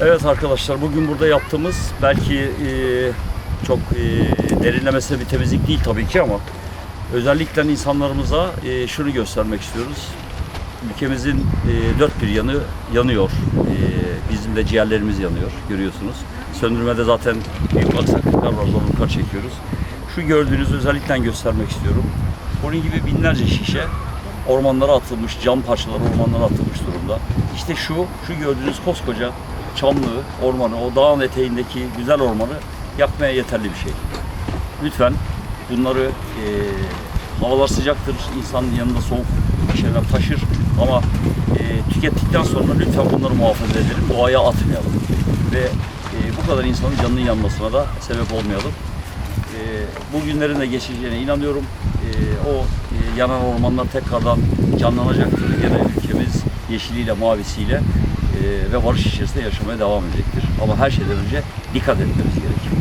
Evet arkadaşlar bugün burada yaptığımız belki e, çok e, derinlemesine bir temizlik değil tabii ki ama özellikle insanlarımıza e, şunu göstermek istiyoruz. Ülkemizin e, dört bir yanı yanıyor. E, bizim de ciğerlerimiz yanıyor görüyorsunuz. Söndürmede zaten büyük aksaklıklar var zorluklar çekiyoruz. Şu gördüğünüz özellikle göstermek istiyorum. Bunun gibi binlerce şişe ormanlara atılmış, cam parçaları ormanlara atılmış durumda. İşte şu, şu gördüğünüz koskoca çamlığı, ormanı, o dağın eteğindeki güzel ormanı yakmaya yeterli bir şey. Lütfen bunları eee havalar sıcaktır, insanın yanında soğuk şeyler taşır ama eee, tükettikten sonra lütfen bunları muhafaza edelim, doğaya atmayalım ve eee, bu kadar insanın canının yanmasına da sebep olmayalım. Eee, bu günlerin de geçeceğine inanıyorum. Eee, o yanan ormanlar tekrardan canlanacaktır. Gene ülkemiz yeşiliyle, mavisiyle eee, ve barış içerisinde yaşamaya devam edecektir. Ama her şeyden önce dikkat etmemiz gerekiyor.